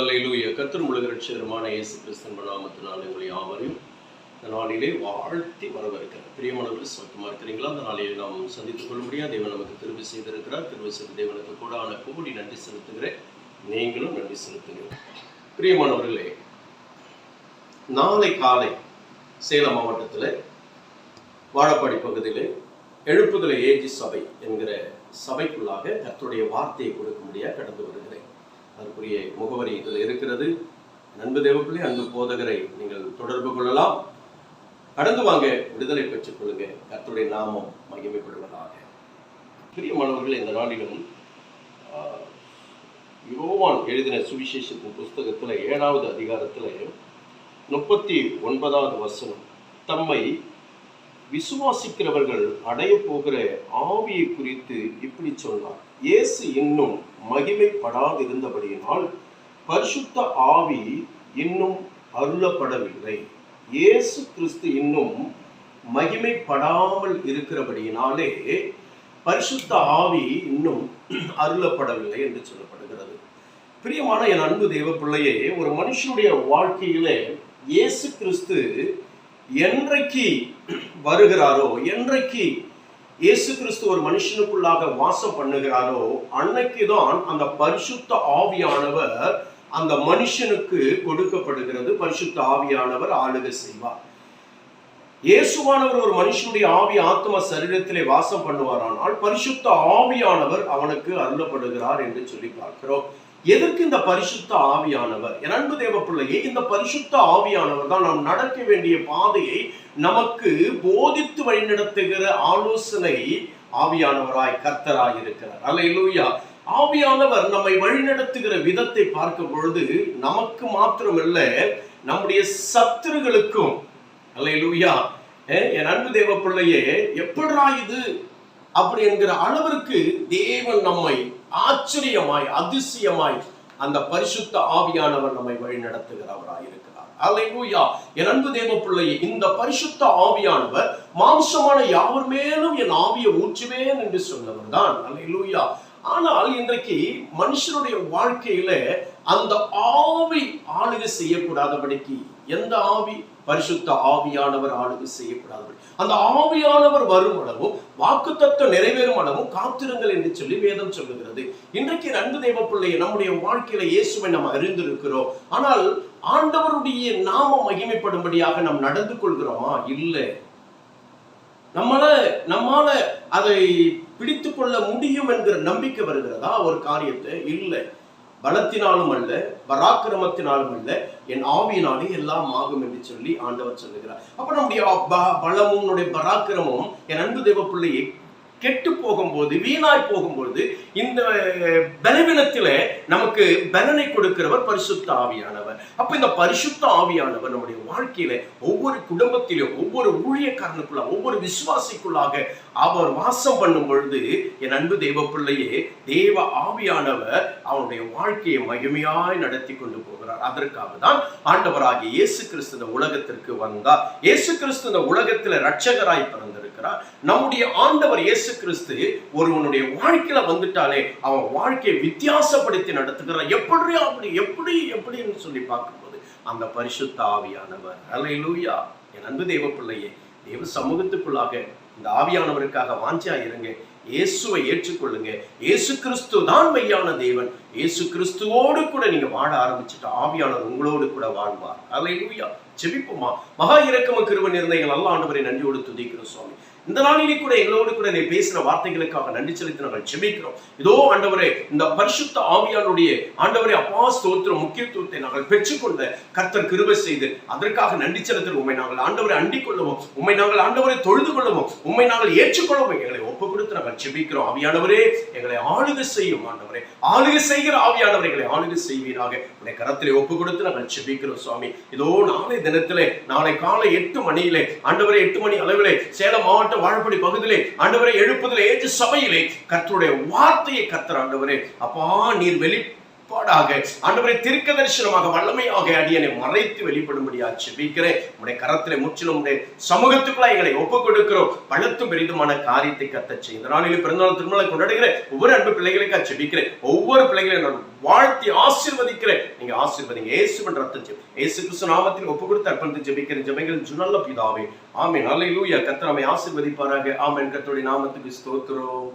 அல்லேலூயா. கத்தர் முழுக இயேசு கிறிஸ்தன் நாமத்தினால் உங்களை யாவரையும் இந்த நாளிலே வாழ்த்தி வரவேற்கிறேன். பிரியமானவர்கள் சௌக்கியமா இருக்கிறீங்களா? அந்த நாளிலே நாம் சந்தித்துக் கொள்ளும்படியா தேவன் நமக்கு திருவி செய்திருக்கிறார். திருவி செய்த தேவனுக்கு கூடான கோடி நன்றி செலுத்துகிறேன். நீங்களும் நன்றி செலுத்துகிறேன் பிரியமானவர்களே நாளை காலை சேலம் மாவட்டத்தில் வாழப்பாடி பகுதியில் எழுப்புதலை ஏஜி சபை என்கிற சபைக்குள்ளாக கர்த்தருடைய வார்த்தையை கொடுக்க முடியாது. கடந்து வருகிறேன் அதற்குரிய முகவரி இதில் இருக்கிறது. அன்பு தேவப்பிள்ளை அன்பு போதகரை நீங்கள் தொடர்பு கொள்ளலாம். கடந்து வாங்க விடுதலை பெற்றுக் கொள்ளுங்க. கத்துடைய நாமம் மகிமைப்படுவதாக. பிரியமானவர்கள் இந்த நாளிலும் யோவான் எழுதின சுவிசேஷத்தின் புஸ்தகத்தில் ஏழாவது அதிகாரத்தில் முப்பத்தி ஒன்பதாவது வசனம் தம்மை விசுவாசிக்கிறவர்கள் அடைய போகிற ஆவியை குறித்து இப்படி சொன்னார் இயேசு இன்னும் மகிமைப்படாதிருந்தபடியினால் பரிசுத்த ஆவி இன்னும் அருளப்படவில்லை. இயேசு கிறிஸ்து இன்னும் மகிமைப்படாமல் இருக்கிறபடியினாலே பரிசுத்த ஆவி இன்னும் அருளப்படவில்லை என்று சொல்லப்படுகிறது. பிரியமான என் அன்பு தேவ பிள்ளையே ஒரு மனுஷனுடைய வாழ்க்கையிலே இயேசு கிறிஸ்து என்றைக்கு வருகிறாரோ என்றைக்கு இயேசு கிறிஸ்து ஒரு மனுஷனுக்குள்ளாக வாசம் பண்ணுகிறாரோ அன்னைக்கு தான் அந்த பரிசுத்த ஆவியானவர் அந்த மனுஷனுக்கு கொடுக்கப்படுகிறது. பரிசுத்த ஆவியானவர் ஆளுகை செய்வார். இயேசுவானவர் ஒரு மனுஷனுடைய ஆவி ஆத்ம சரீரத்திலே வாசம் பண்ணுவாரானால் பரிசுத்த ஆவியானவர் அவனுக்கு அருளப்படுகிறார் என்று சொல்லி பார்க்கிறோம். எதற்கு இந்த பரிசுத்த ஆவியானவர்? என் அன்பு தேவ பிள்ளையே இந்த பரிசுத்த ஆவியானவர் தான் நாம் நடக்க வேண்டிய பாதையை நமக்கு போதித்து வழிநடத்துகிற ஆலோசனை ஆவியானவராய் கர்த்தராய் இருக்கிறார். அல்லேலூயா ஆவியானவர் நம்மை வழிநடத்துகிற விதத்தை பார்க்கும் பொழுது நமக்கு மாத்திரமல்ல நம்முடைய சத்துருகளுக்கும். அல்ல இல்லையா என் அன்பு தேவ பிள்ளையே எப்படா இது? அப்படி என்கிற அளவிற்கு தேவன் நம்மை ஆச்சரியமாய் அதிசயமாய் அந்த பரிசுத்த ஆவியானவர் நம்மை வழி நடத்துகிறவராய் இருக்கிறார் அல்லேலூயா என் அன்பு தேவ பிள்ளையே இந்த பரிசுத்த ஆவியானவர் மாம்சமான யாவர் மேலும் என் ஆவியை ஊற்றுவேன் என்று சொன்னவர் தான். அல்லேலூயா ஆனால் இன்றைக்கு மனுஷனுடைய வாழ்க்கையில அந்த ஆவி ஆளுகை செய்யக்கூடாதபடிக்கு எந்த ஆவி பரிசுத்த ஆவியானவர் ஆளுகை செய்யக்கூடாதபடி அந்த ஆவியானவர் வரும் அளவும் வாக்குத்தத்தம் நிறைவேறும் அளவும் காத்திருங்கள் என்று சொல்லி வேதம் சொல்லுகிறது. இன்றைக்கு நன்கு தெய்வ பிள்ளையை நம்முடைய வாழ்க்கையில இயேசுவை நம்ம அறிந்திருக்கிறோம். ஆனால் ஆண்டவருடைய நாம மகிமைப்படும்படியாக நாம் நடந்து கொள்கிறோமா? இல்லை. நம்மள நம்மால அதை பிடித்து கொள்ள முடியும் என்கிற நம்பிக்கை வருகிறதா? ஒரு காரியத்தை? இல்லை. பலத்தினாலும் அல்ல பராக்கிரமத்தினாலும் அல்ல என் ஆவியினாலே எல்லாம் ஆகும் என்று சொல்லி ஆண்டவர் சொல்லுகிறார். அப்ப நம்முடைய பலமும் நம்முடைய பராக்கிரமும் என் அன்பு தேவ பிள்ளையை கெட்டு போகும்போது வீணாய் போகும்போது இந்த பலவீனத்தில நமக்கு பலனை கொடுக்கிறவர் பரிசுத்த ஆவியானவர். அப்ப இந்த பரிசுத்த ஆவியானவர் நம்முடைய வாழ்க்கையில ஒவ்வொரு குடும்பத்திலும் ஒவ்வொரு ஊழியக்காரனுக்குள்ள ஒவ்வொரு விசுவாசிக்குள்ளாக அவர் வாசம் பண்ணும் பொழுது என் அன்பு தெய்வ பிள்ளையே தேவ ஆவியானவர் அவனுடைய வாழ்க்கையை மகிமையாய் நடத்தி கொண்டு போகிறார். அதற்காக தான் ஆண்டவராகிய இயேசு கிறிஸ்து இந்த உலகத்திற்கு வந்தார். இயேசு கிறிஸ்து இந்த உலகத்துல ரட்சகராய் இருக்கிறார் நம்முடைய ஆண்டவர் இயேசு கிறிஸ்து ஒருவனுடைய வாழ்க்கையில வந்துட்டாலே அவன் வாழ்க்கையை வித்தியாசப்படுத்தி நடத்துகிறான். எப்படி அப்படி எப்படி எப்படின்னு சொல்லி பார்க்கும்போது அந்த பரிசுத்த ஆவியானவர். அல்லேலூயா என் அன்பு தேவ பிள்ளையே தேவ சமூகத்துக்குள்ளாக இந்த ஆவியானவருக்காக வாஞ்சியா இருங்க. இயேசுவை ஏற்றுக்கொள்ளுங்க. இயேசு கிறிஸ்து தான் மெய்யான தேவன். இயேசு கிறிஸ்துவோடு கூட நீங்க வாழ ஆரம்பிச்சுட்டு ஆவியானவர் உங்களோடு கூட வாழ்வார். லூயா செபிப்போமா மகா இறக்கம கிருவன் இருந்த எங்கள் நல்ல ஆண்டவரை நன்றியோடு துதிக்கிறோம் சுவாமி. இந்த நாளிலே கூட எங்களோடு கூட நீ பேசின வார்த்தைகளுக்காக நன்றி செலுத்தி நாங்கள் செபிக்கிறோம். இதோ ஆண்டவரே இந்த பரிசுத்த ஆவியானுடைய ஆண்டவரே அப்பா ஸ்தோத்திர முக்கியத்துவத்தை நாங்கள் பெற்றுக்கொண்ட கர்த்தர் கிருபை செய்து அதற்காக நன்றி செலுத்த உண்மை நாங்கள் ஆண்டவரை அண்டிக் கொள்ளவும். உண்மை நாங்கள் ஆண்டவரை தொழுது கொள்ளவும். உண்மை நாங்கள் ஏற்றுக்கொள்ளவும். எங்களை ஒப்பு கொடுத்து நாங்கள் செபிக்கிறோம். ஆவியானவரே எங்களை ஆளுகை செய்யும் ஆண்டவரே. ஆளுகை செய்கிற ஆவியானவர் எங்களை ஆளுகை செய்வீராக. உடைய கரத்திலே ஒப்பு கொடுத்து நாங்கள் செபிக்கிறோம் சுவாமி. இதோ நாளை தினத்திலே நாளை காலை எட்டு மணியிலே ஆண்டவரே எட்டு மணி அளவிலே சேலம் மாவட்ட வாழப்படி பகுதியிலே ஆண்டவரை எழுப்புதலே ஏற்று சபையிலே கர்த்தருடைய வார்த்தையை கர்த்தர் ஆண்டவரே. அப்பா நீர் வெளி வெளிப்பாடாக ஆண்டவரை திருக்க தரிசனமாக வல்லமையாக அடியனை மறைத்து வெளிப்படும்படியா செபிக்கிறேன். உடைய கரத்திலே முற்றிலும் உடைய சமூகத்துக்குள்ள எங்களை ஒப்புக் கொடுக்கிறோம் பழுத்தும் பெரிதுமான காரியத்தை கத்த செய்த இந்த நாளில் பிறந்தநாள் திருமணம் கொண்டாடுகிற ஒவ்வொரு அன்பு பிள்ளைகளுக்காக செபிக்கிறேன். ஒவ்வொரு பிள்ளைகளையும் நான் வாழ்த்தி ஆசீர்வதிக்கிறேன். நீங்க இயேசுவின் ரத்த ஜெபம் இயேசு கிறிஸ்து நாமத்தில் ஒப்பு கொடுத்து அர்ப்பணித்து ஜெபிக்கிற ஜெபங்கள் நல்ல பிதாவே. நல்ல அல்லேலூயா கர்த்தர் நம்மை ஆசீர்வதிப்பாராக. ஆமேன். கத்தோடைய நாமத்துக்கு ஸ்தோத்திரம்.